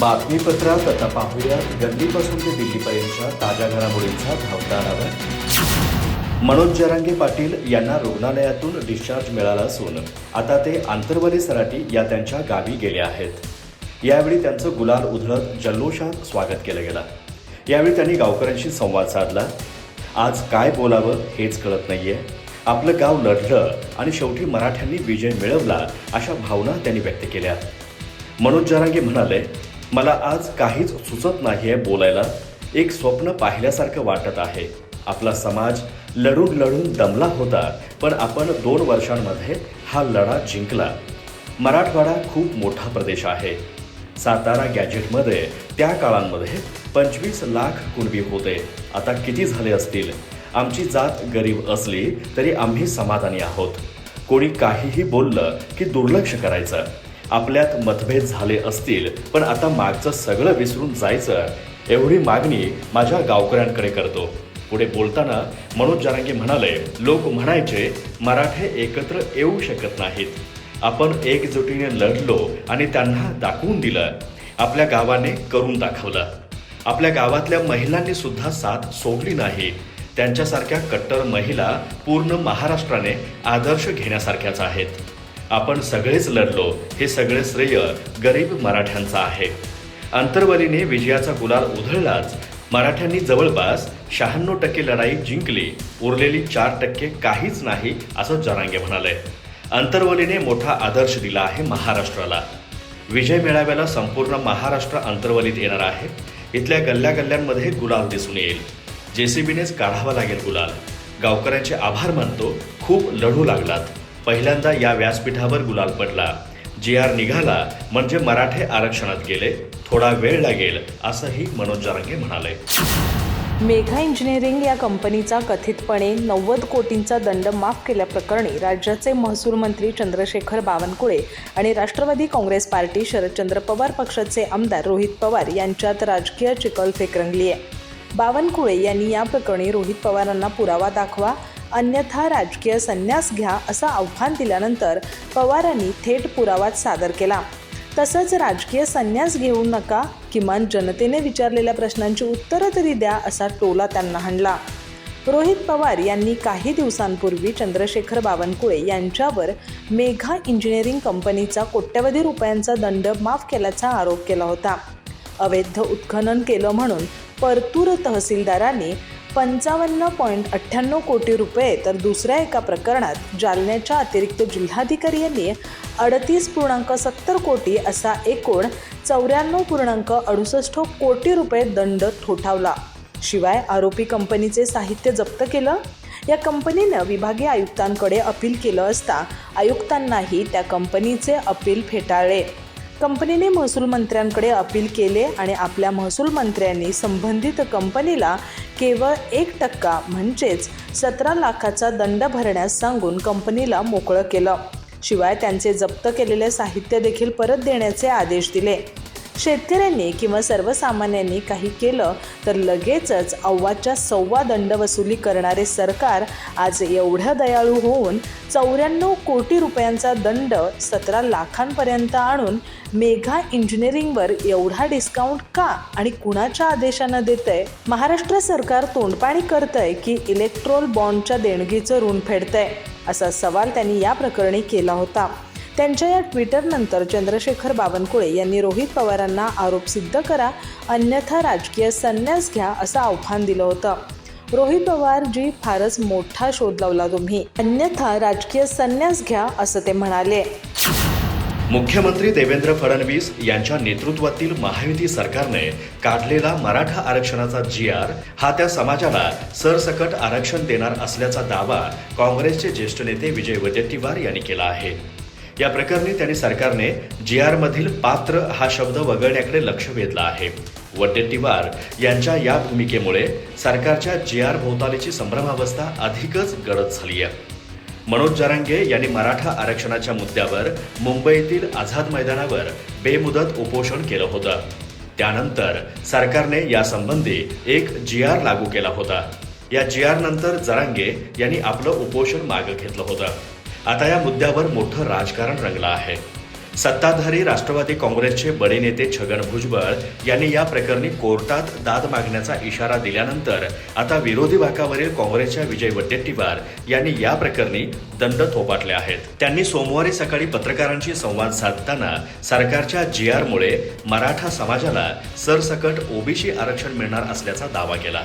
बातमीपत्रात आता पाहूयात गल्लीपासून ते दिल्लीपर्यंतच्या ताज्या घडामोडींचा धावता आढावा मनोज जरांगे पाटील यांना रुग्णालयातून डिस्चार्ज मिळाला असून आता ते आंतरवली सराटी या त्यांच्या गावी गेले आहेत. यावेळी त्यांचं गुलाल उधळत जल्लोषात स्वागत केलं गेलं. यावेळी त्यांनी गावकऱ्यांशी संवाद साधला. आज काय बोलावं हेच कळत नाहीये. आपलं गाव लढलं आणि शेवटी मराठ्यांनी विजय मिळवला अशा भावना त्यांनी व्यक्त केल्या. मनोज जरांगे म्हणाले मला आज काहीच सुचत नाहीये बोलायला. एक स्वप्न पाहिल्यासारखं वाटत आहे. आपला समाज लढून लढून दमला होता पण आपण दोन वर्षांमध्ये हा लढा जिंकला. मराठवाडा खूप मोठा प्रदेश आहे. सातारा गॅजेटमध्ये त्या काळांमध्ये पंचवीस लाख कुणबी होते. आता किती झाले असतील? आमची जात गरीब असली तरी आम्ही समाधानी आहोत. कोणी काहीही बोललं की दुर्लक्ष करायचं. आपल्यात मतभेद झाले असतील पण आता मागचं सगळं विसरून जायचं एवढी मागणी माझ्या गावकऱ्यांकडे करतो. पुढे बोलताना मनोज जारांगे म्हणाले लोक म्हणायचे मराठे एकत्र येऊ शकत नाहीत. आपण एकजुटीने लढलो आणि त्यांना दाखवून दिलं. आपल्या गावाने करून दाखवलं. आपल्या गावातल्या महिलांनी सुद्धा साथ सोडली नाही. त्यांच्यासारख्या कट्टर महिला पूर्ण महाराष्ट्राने आदर्श घेण्यासारख्याच आहेत. आपण सगळेच लढलो हे सगळे श्रेय गरीब मराठ्यांचं आहे. अंतर्वलीने विजयाचा गुलाल उधळलाच मराठ्यांनी जवळपास शहाण्णव टक्के लढाई जिंकली उरलेली चार टक्के काहीच नाही असं जरांगे म्हणाले. अंतर्वलीने मोठा आदर्श दिला आहे महाराष्ट्राला. विजय मेळाव्याला संपूर्ण महाराष्ट्र अंतर्वलीत येणार आहे. इथल्या गल्ल्या गल्ल्यांमध्ये गुलाल दिसून येईल. जेसीबीनेच काढावा लागेल गुलाल. गावकऱ्यांचे आभार मानतो खूप लढू लागलात. पहिल्यांदा या व्यासपीठावर गुलाल पडला. जी आर निघाला म्हणजे मराठे आरक्षणात गेले. थोडा वेळ लागेल असंही मनोज जारंगे म्हणाले. मेघा इंजिनिअरिंग या कंपनीचा कथितपणे नव्वद कोटींचा दंड माफ केल्याप्रकरणी राज्याचे महसूल मंत्री चंद्रशेखर बावनकुळे आणि राष्ट्रवादी काँग्रेस पार्टी शरदचंद्र पवार पक्षाचे आमदार रोहित पवार यांच्यात राजकीय चिकलफेक रंगली आहे बावनकुळे यांनी या प्रकरणी रोहित पवारांना पुरावा दाखवा अन्यथा राजकीय संन्यास घ्या असं आव्हान दिल्यानंतर पवारांनी थेट पुरावाच सादर केला. तसंच राजकीय संन्यास घेऊ नका किमान जनतेने विचारलेल्या प्रश्नांची उत्तरं तरी द्या असा टोला त्यांना हाणला. रोहित पवार यांनी काही दिवसांपूर्वी चंद्रशेखर बावनकुळे यांच्यावर मेघा इंजिनिअरिंग कंपनीचा कोट्यवधी रुपयांचा दंड माफ केल्याचा आरोप केला होता. अवैध उत्खनन केलं म्हणून परतूर तहसीलदारांनी पंचावन्न पॉईंट अठ्ठ्याण्णव कोटी रुपये तर दुसऱ्या एका प्रकरणात जालन्याच्या अतिरिक्त जिल्हाधिकारी यांनी अडतीस पूर्णांक सत्तर कोटी असा एकूण चौऱ्याण्णव पूर्णांक अडुसष्ट कोटी रुपये दंड ठोठावला. शिवाय आरोपी कंपनीचे साहित्य जप्त केलं. या कंपनीनं विभागीय आयुक्तांकडे अपील केलं असता आयुक्तांनाही त्या कंपनीचे अपील फेटाळले. कंपनीने महसूल मंत्र्यांकडे अपील केले आणि आपल्या महसूल मंत्र्यांनी संबंधित कंपनीला केवळ एक टक्का म्हणजेच सतरा लाखाचा दंड भरण्यास सांगून कंपनीला मोकळं केलं. शिवाय त्यांचे जप्त केलेले साहित्य देखील परत देण्याचे आदेश दिले. शेतकऱ्यांनी किंवा सर्वसामान्यांनी काही केलं तर लगेचच अव्वाच्या सव्वा दंड वसुली करणारे सरकार आज एवढं दयाळू होऊन चौऱ्याण्णव कोटी रुपयांचा दंड सतरा लाखांपर्यंत आणून मेघा इंजिनिअरिंगवर एवढा डिस्काउंट का आणि कुणाच्या आदेशानं देतंय? महाराष्ट्र सरकार तोंडपाणी करतंय की इलेक्ट्रोल बॉन्डच्या देणगीचं ऋण फेडतंय? असा सवाल त्यांनी या प्रकरणी केला होता. त्यांच्या या ट्विटरनंतर चंद्रशेखर बावनकुळे यांनी रोहित पवारांना आरोप सिद्ध करा अन्यथा राजकीय संन्यास घ्या असं आव्हान दिलं होतं. रोहित पवार जी फारच मोठा शोध लावला तुम्ही. अन्यथा राजकीय संन्यास घ्या असं ते म्हणाले. मुख्यमंत्री देवेंद्र फडणवीस यांच्या नेतृत्वातील महायुती सरकारने काढलेला मराठा आरक्षणाचा जी आर हा त्या समाजाला सरसकट आरक्षण देणार असल्याचा दावा काँग्रेसचे ज्येष्ठ नेते विजय वडेट्टीवार यांनी केला आहे. या प्रकरणी त्यांनी सरकारने जी आर मधील पात्र हा शब्द वगळण्याकडे लक्ष वेधलं आहे. वडेट्टीवार यांच्या या भूमिकेमुळे सरकारच्या जी आर भोवतालीची संभ्रमावस्था अधिकच गडद झाली आहे मनोज जरांगे यांनी मराठा आरक्षणाच्या मुद्द्यावर मुंबईतील आझाद मैदानावर बेमुदत उपोषण केलं होतं. त्यानंतर सरकारने यासंबंधी एक जी आर लागू केला होता. या जी आर नंतर जरांगे यांनी आपलं उपोषण मागं घेतलं होतं. आता या मुद्द्यावर मोठं राजकारण रंगलं आहे. सत्ताधारी राष्ट्रवादी काँग्रेसचे बडे नेते छगन भुजबळ यांनी या प्रकरणी कोर्टात दाद मागण्याचा इशारा दिल्यानंतर आता विरोधी बाकावरील काँग्रेसच्या विजय वडेट्टीवार यांनी या प्रकरणी दंड थोपाटले आहेत. त्यांनी सोमवारी सकाळी पत्रकारांशी संवाद साधताना सरकारच्या जी आरमुळे मराठा समाजाला सरसकट ओबीसी आरक्षण मिळणार असल्याचा दावा केला.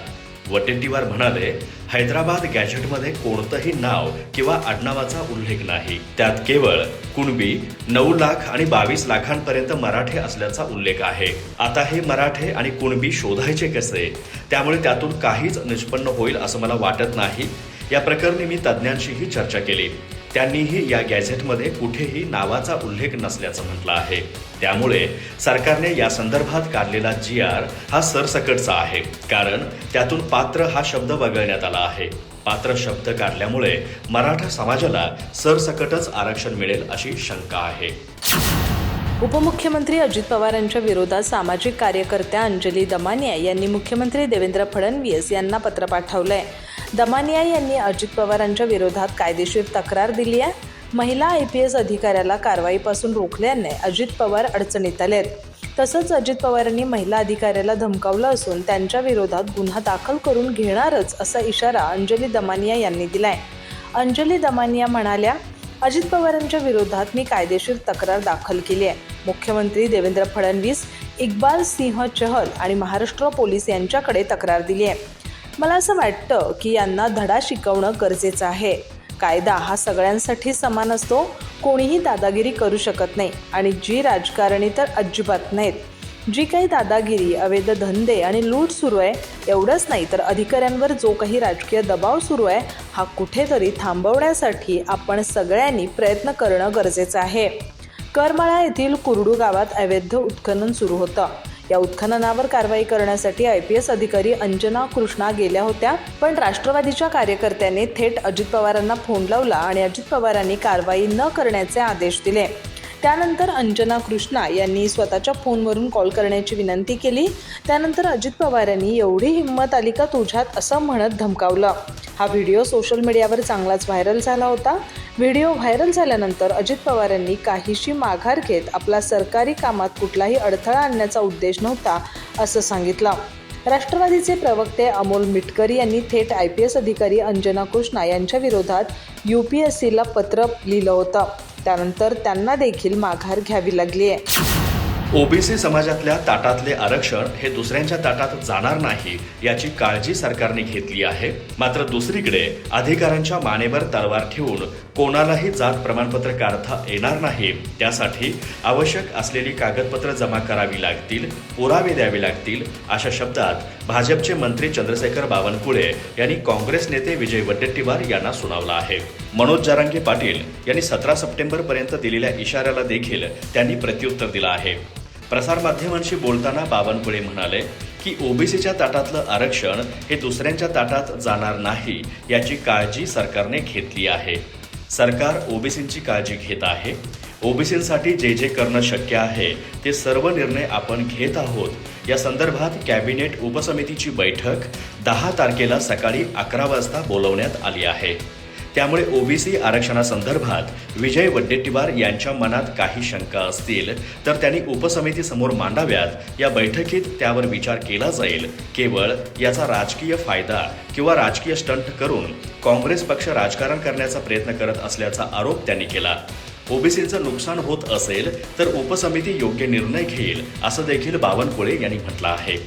वटेट्टीवार म्हणाले हैदराबाद गॅझेटमध्ये कोणतंही नाव किंवा आडनावाचा उल्लेख नाही. त्यात केवळ कुणबी नऊ लाख आणि बावीस लाखांपर्यंत मराठे असल्याचा उल्लेख आहे. आता हे मराठे आणि कुणबी शोधायचे कसे? त्यामुळे त्यातून काहीच निष्पन्न होईल असं मला वाटत नाही. या प्रकरणी मी तज्ज्ञांशीही चर्चा केली. त्यांनीही या गॅझेटमध्ये कुठेही नावाचा उल्लेख नसल्याचं म्हटलं आहे. त्यामुळे सरकारने या संदर्भात काढलेला जी आर हा सरसकटचा आहे कारण त्यातून पात्र हा शब्द वगळण्यात आला आहे. पात्र शब्द काढल्यामुळे मराठा समाजाला सरसकटच आरक्षण मिळेल अशी शंका आहे. उपमुख्यमंत्री अजित पवार यांच्या विरोधात सामाजिक कार्यकर्त्या अंजली दमानिया यांनी मुख्यमंत्री देवेंद्र फडणवीस यांना पत्र पाठवलंय. दमानिया यांनी अजित पवारांच्या विरोधात कायदेशीर तक्रार दिली आहे. महिला आय पी एस अधिकाऱ्याला कारवाईपासून रोखल्याने अजित पवार अडचणीत आले आहेत तसंच अजित पवारांनी महिला अधिकाऱ्याला धमकावलं असून त्यांच्या विरोधात गुन्हा दाखल करून घेणारच असा इशारा अंजली दमानिया यांनी दिलाय. अंजली दमानिया म्हणाल्या अजित पवारांच्या विरोधात मी कायदेशीर तक्रार दाखल केली आहे. मुख्यमंत्री देवेंद्र फडणवीस इक्बाल सिंह चहल आणि महाराष्ट्र पोलीस यांच्याकडे तक्रार दिली आहे. मला असं वाटतं की यांना धडा शिकवणं गरजेचं आहे. कायदा हा सगळ्यांसाठी समान असतो कोणीही दादागिरी करू शकत नाही आणि जी राजकारणी तर अजिबात नाहीत. जी काही दादागिरी अवैध धंदे आणि लूट सुरू आहे एवढंच नाही तर अधिकाऱ्यांवर जो काही राजकीय दबाव सुरू आहे हा कुठेतरी थांबवण्यासाठी आपण सगळ्यांनी प्रयत्न करणं गरजेचं आहे. करमाळा येथील कुरडू गावात अवैध उत्खनन सुरू होतं. या उत्खननावर कारवाई करण्यासाठी आय पी एस अधिकारी अंजना कृष्णा गेल्या होत्या. पण राष्ट्रवादीच्या कार्यकर्त्यांनी थेट अजित पवारांना फोन लावला आणि अजित पवारांनी कारवाई न करण्याचे आदेश दिले. त्यानंतर अंजना कृष्णा यांनी स्वतःच्या फोनवरून कॉल करण्याची विनंती केली. त्यानंतर अजित पवार यांनी एवढी हिंमत आली का तुझ्यात असं म्हणत धमकावलं. हा व्हिडिओ सोशल मीडियावर चांगलाच व्हायरल झाला होता. व्हिडिओ व्हायरल झाल्यानंतर अजित पवार यांनी काहीशी माघार घेत आपला सरकारी कामात कुठलाही अडथळा आणण्याचा उद्देश नव्हता असं सांगितलं. राष्ट्रवादीचे प्रवक्ते अमोल मिटकरी यांनी थेट आय पी एस अधिकारी अंजना कृष्णा यांच्या विरोधात यू पी एस सीला पत्र लिहिलं होतं. त्यानंतर त्यांना देखील माघार घ्यावी लागली आहे. ओबीसी समाजातल्या ताटातले आरक्षण हे दुसऱ्यांच्या ताटात जाणार नाही याची काळजी सरकारने घेतली आहे. मात्र दुसरीकडे अधिकाऱ्यांच्या मानेवर तलवार ठेवून कोणालाही जात प्रमाणपत्र काढता येणार नाही. त्यासाठी आवश्यक असलेली कागदपत्र जमा करावी लागतील पुरावे द्यावे लागतील अशा शब्दात भाजपचे मंत्री चंद्रशेखर बावनकुळे यांनी काँग्रेस नेते विजय वडेट्टीवार यांना सुनावला आहे. मनोज जारांगे पाटील यांनी सतरा सप्टेंबर पर्यंत दिलेल्या इशाऱ्याला देखील त्यांनी प्रत्युत्तर दिलं आहे. प्रसारमाध्यमांशी बोलताना बावनकुळे म्हणाले की ओबीसीच्या ताटातलं आरक्षण हे दुसऱ्यांच्या ताटात जाणार नाही याची काळजी सरकारने घेतली आहे. सरकार ओबीसींची काळजी घेत आहे. ओबीसींसाठी जे जे करणं शक्य आहे ते सर्व निर्णय आपण घेत आहोत. या संदर्भात कॅबिनेट उपसमितीची बैठक दहा तारखेला सकाळी अकरा वाजता बोलवण्यात आली आहे. त्यामुळे ओबीसी आरक्षणासंदर्भात विजय वड्डेट्टीवार यांच्या मनात काही शंका असतील तर त्यांनी उपसमितीसमोर मांडाव्यात. या बैठकीत त्यावर विचार केला जाईल. केवळ याचा राजकीय फायदा किंवा राजकीय स्टंट करून काँग्रेस पक्ष राजकारण करण्याचा प्रयत्न करत असल्याचा आरोप त्यांनी केला. ओबीसीचं नुकसान होत असेल तर उपसमिती योग्य निर्णय घेईल असं देखील बावनकुळे यांनी म्हटलं आहे.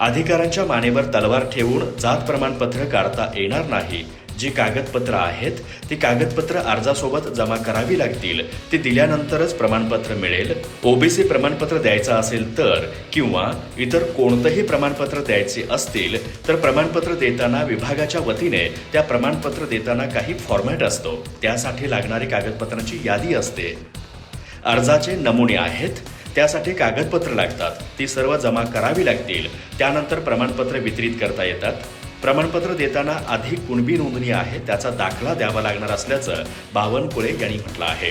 अधिकाऱ्यांच्या मानेवर तलवार ठेवून जात प्रमाणपत्र काढता येणार नाही जी कागदपत्र आहेत ती कागदपत्र अर्जासोबत जमा करावी लागतील. ती दिल्यानंतरच प्रमाणपत्र मिळेल. ओबीसी प्रमाणपत्र द्यायचं असेल तर किंवा इतर कोणतंही प्रमाणपत्र द्यायचे असतील तर प्रमाणपत्र देताना विभागाच्या वतीने त्या प्रमाणपत्र देताना काही फॉर्मॅट असतो. त्यासाठी लागणारी कागदपत्रांची यादी असते. अर्जाचे नमुने आहेत. त्यासाठी कागदपत्र लागतात. ती सर्व जमा करावी लागतील. त्यानंतर प्रमाणपत्र वितरित करता येतात. प्रमाणपत्र देताना आधी कुणबी नोंदणी आहे त्याचा दाखला द्यावा लागणार असल्याचं बावनकुळे यांनी म्हटलं आहे.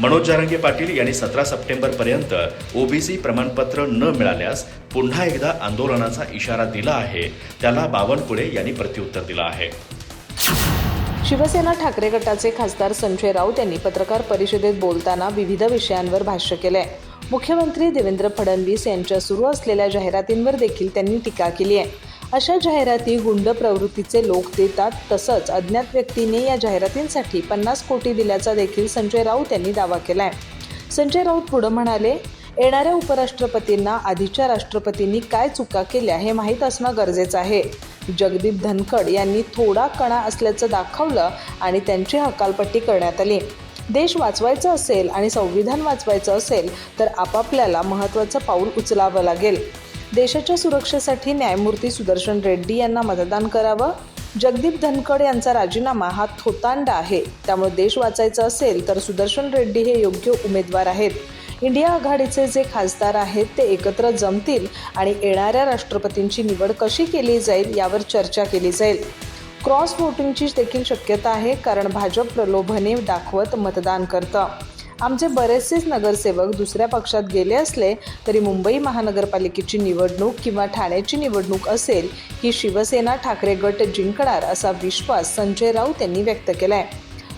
मनोज जारंगे पाटील यांनी सतरा सप्टेंबरपर्यंत ओबीसी प्रमाणपत्र न मिळाल्यास पुन्हा एकदा आंदोलनाचा इशारा दिला आहे त्याला बावनकुळे यांनी प्रत्युत्तर दिलं आहे. शिवसेना ठाकरे गटाचे खासदार संजय राऊत यांनी पत्रकार परिषदेत बोलताना विविध विषयांवर भाष्य केलंय. मुख्यमंत्री देवेंद्र फडणवीस यांच्या सुरू असलेल्या जाहिरातींवर देखील त्यांनी टीका केली आहे. अशा जाहिराती गुंड प्रवृत्तीचे लोक देतात. तसंच अज्ञात व्यक्तीने या जाहिरातींसाठी पन्नास कोटी दिल्याचा देखील संजय राऊत यांनी दावा केलाय. संजय राऊत पुढे म्हणाले येणाऱ्या उपराष्ट्रपतींना आधीच्या राष्ट्रपतींनी काय चुका केल्या हे माहीत असणं गरजेचं आहे. जगदीप धनखड यांनी थोडा कणा असल्याचं दाखवलं आणि त्यांची हकालपट्टी करण्यात आली. देश वाचवायचं असेल आणि संविधान वाचवायचं असेल तर आपापल्याला महत्त्वाचं पाऊल उचलावं लागेल. देशाच्या सुरक्षेसाठी न्यायमूर्ती सुदर्शन रेड्डी यांना मतदान करावं. जगदीप धनखड यांचा राजीनामा हा थोतांडा आहे. त्यामुळे देश वाचायचा असेल तर सुदर्शन रेड्डी हे योग्य उमेदवार आहेत. इंडिया आघाडीचे जे खासदार आहेत ते एकत्र जमतील आणि येणाऱ्या राष्ट्रपतींची निवड कशी केली जाईल यावर चर्चा केली जाईल. क्रॉस व्होटिंगची देखील शक्यता आहे कारण भाजप प्रलोभने दाखवत मतदान करतं. आमचे बरेचसेच नगरसेवक दुसऱ्या पक्षात गेले असले तरी मुंबई महानगरपालिकेची निवडणूक किंवा ठाण्याची निवडणूक असेल ही शिवसेना ठाकरे गट जिंकणार असा विश्वास संजय राऊत यांनी व्यक्त केलाय.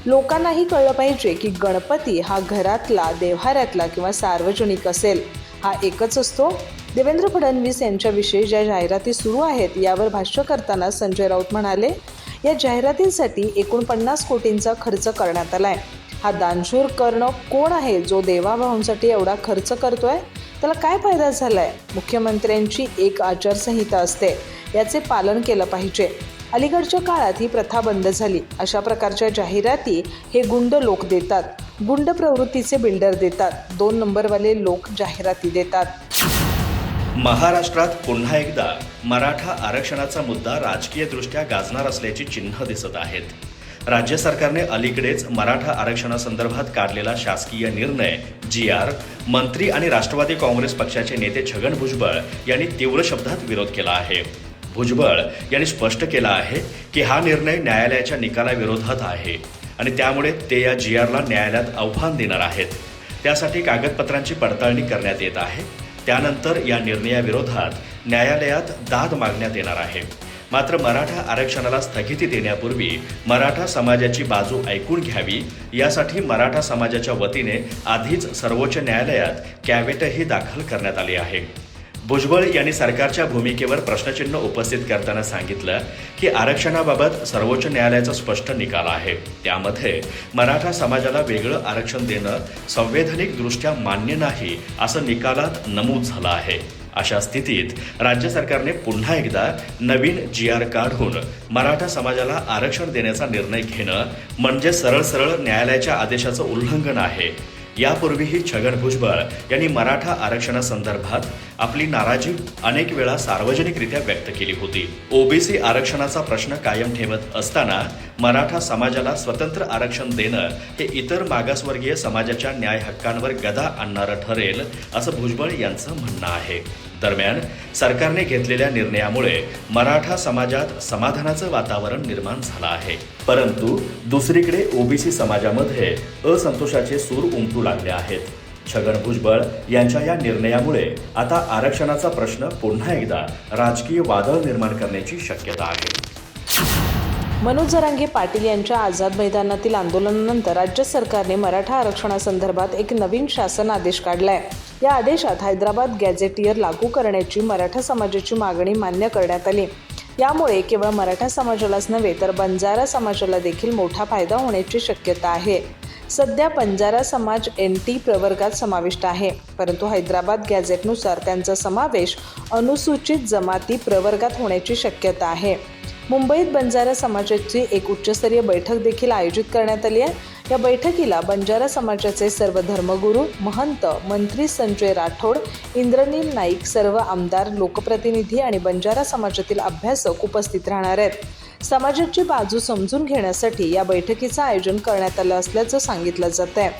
लोकांनाही कळलं पाहिजे की गणपती हा घरातला देव्हाऱ्यातला किंवा सार्वजनिक असेल. हा एकच असतो. देवेंद्र फडणवीस यांच्याविषयी ज्या जाहिराती सुरू आहेत यावर भाष्य करताना संजय राऊत म्हणाले या जाहिरातींसाठी एकूण पन्नास कोटींचा खर्च करण्यात आला आहे हा दानशूर करणं कोण आहे जो देवाभावांसाठी एवढा खर्च करतोय? त्याला काय फायदा झालाय? मुख्यमंत्र्यांची एक आचारसंहिता असते. याचे पालन केलं पाहिजे. अलीकडच्या काळात ही प्रथा बंद झाली. अशा प्रकारच्या जाहिराती हे गुंड लोक देतात. गुंड प्रवृत्तीचे बिल्डर देतात. दोन नंबरवाले लोक जाहिराती देतात. महाराष्ट्रात पुन्हा एकदा मराठा आरक्षणाचा मुद्दा राजकीयदृष्ट्या गाजणार असल्याची चिन्ह दिसत आहेत. राज्य सरकारने अलीकडेच मराठा आरक्षणासंदर्भात काढलेला शासकीय निर्णय. जी आर मंत्री आणि राष्ट्रवादी काँग्रेस पक्षाचे नेते छगन भुजबळ यांनी तीव्र शब्दात विरोध केला आहे. भुजबळ यांनी स्पष्ट केलं आहे की हा निर्णय न्यायालयाच्या निकालाविरोधात आहे आणि त्यामुळे ते या जी आरला न्यायालयात आव्हान देणार आहेत. त्यासाठी कागदपत्रांची पडताळणी करण्यात येत आहे. त्यानंतर या निर्णयाविरोधात न्यायालयात दाद मागण्यात येणार आहे. मात्र मराठा आरक्षणाला स्थगिती देण्यापूर्वी मराठा समाजाची बाजू ऐकून घ्यावी. यासाठी मराठा समाजाच्या वतीने आधीच सर्वोच्च न्यायालयात कॅवेटही दाखल करण्यात आले आहे. भुजबळ यांनी सरकारच्या भूमिकेवर प्रश्नचिन्ह उपस्थित करताना सांगितलं की आरक्षणाबाबत सर्वोच्च न्यायालयाचा स्पष्ट निकाल आहे. त्यामध्ये मराठा समाजाला वेगळं आरक्षण देणं संवैधानिकदृष्ट्या मान्य नाही असं निकालात नमूद झालं आहे. अशा स्थितीत राज्य सरकारने पुन्हा एकदा नवीन जी आर काढून मराठा समाजाला आरक्षण देण्याचा निर्णय घेणं म्हणजे सरळ सरळ न्यायालयाच्या आदेशाचं उल्लंघन आहे. यापूर्वीही छगन भुजबळ यांनी मराठा आरक्षणासंदर्भात आपली नाराजी अनेक वेळा सार्वजनिकरित्या व्यक्त केली होती. ओबीसी आरक्षणाचा प्रश्न कायम ठेवत असताना मराठा समाजाला स्वतंत्र आरक्षण देणं हे इतर मागासवर्गीय समाजाच्या न्याय हक्कांवर गदा आणणारं ठरेल असं भुजबळ यांचं म्हणणं आहे. दरम्यान सरकारने घेतलेल्या निर्णयामुळे मराठा समाजात समाधानाचं वातावरण निर्माण झालं आहे. परंतु दुसरीकडे ओबीसी समाजामध्ये असंतोषाचे सूर उमटू लागले आहेत. छगन भुजबळ यांच्या या निर्णयामुळे आता आरक्षणाचा प्रश्न पुन्हा एकदा राजकीय वादळ निर्माण करण्याची शक्यता आहे. मनोज जरांगे पाटील यांच्या आझाद मैदानातील आंदोलनानंतर राज्य सरकारने मराठा आरक्षणासंदर्भात एक नवीन शासन आदेश काढलाय. या आदेशात हैदराबाद गॅझेटियर लागू करण्याची मराठा समाजाची मागणी मान्य करण्यात आली. यामुळे केवळ मराठा समाजालाच नव्हे तर बंजारा समाजाला देखील मोठा फायदा होण्याची शक्यता आहे. सध्या बंजारा समाज एन टी प्रवर्गात समाविष्ट आहे परंतु हैदराबाद गॅझेटनुसार त्यांचा समावेश अनुसूचित जमाती प्रवर्गात होण्याची शक्यता आहे. मुंबईत बंजारा समाजाची एक उच्चस्तरीय बैठक देखील आयोजित करण्यात आली आहे. या बैठकीला बंजारा समाजाचे सर्व धर्मगुरू महंत मंत्री संजय राठोड इंद्रनील नाईक सर्व आमदार लोकप्रतिनिधी आणि बंजारा समाजातील अभ्यासक उपस्थित राहणार आहेत. समाजाची बाजू समजून घेण्यासाठी या बैठकीचं आयोजन करण्यात आलं असल्याचं सांगितलं जात आहे.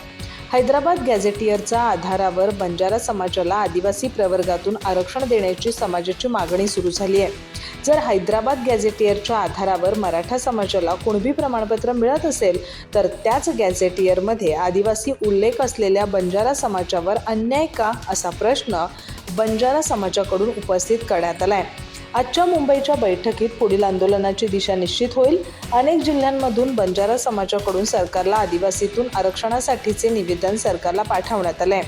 हैदराबाद गॅझेटियरच्या आधारावर बंजारा समाजाला आदिवासी प्रवर्गातून आरक्षण देण्याची समाजाची मागणी सुरू झाली आहे. जर हैदराबाद गॅझेटियरच्या आधारावर मराठा समाजाला कुणबी प्रमाणपत्र मिळत असेल तर त्याच गॅझेटियरमध्ये आदिवासी उल्लेख असलेल्या बंजारा समाजावर अन्याय का असा प्रश्न बंजारा समाजाकडून उपस्थित करण्यात आला आहे आजच्या मुंबईच्या बैठकीत पुढील आंदोलनाची दिशा निश्चित होईल. अनेक जिल्ह्यांमधून बंजारा समाजाकडून सरकारला आदिवासीतून आरक्षणासाठीचे निवेदन सरकारला पाठवण्यात आले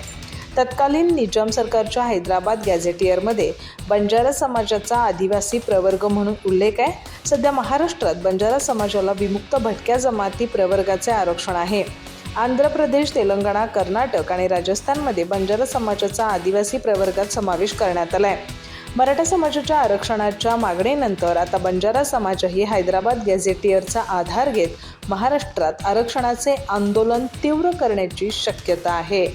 तत्कालीन निजाम सरकारच्या हैदराबाद गॅझेटियरमध्ये बंजारा समाजाचा आदिवासी प्रवर्ग म्हणून उल्लेख आहे. सध्या महाराष्ट्रात बंजारा समाजाला विमुक्त भटक्या जमाती प्रवर्गाचे आरक्षण आहे. आंध्र प्रदेश तेलंगणा कर्नाटक आणि राजस्थानमध्ये बंजारा समाजाचा आदिवासी प्रवर्गात समावेश करण्यात आला आहे मराठा समाजाच्या आरक्षणाच्या मागणीनंतर आता बंजारा समाजही हैदराबाद गॅझेटियरचा आधार घेत महाराष्ट्रात आरक्षणाचे आंदोलन तीव्र करण्याची शक्यता आहे.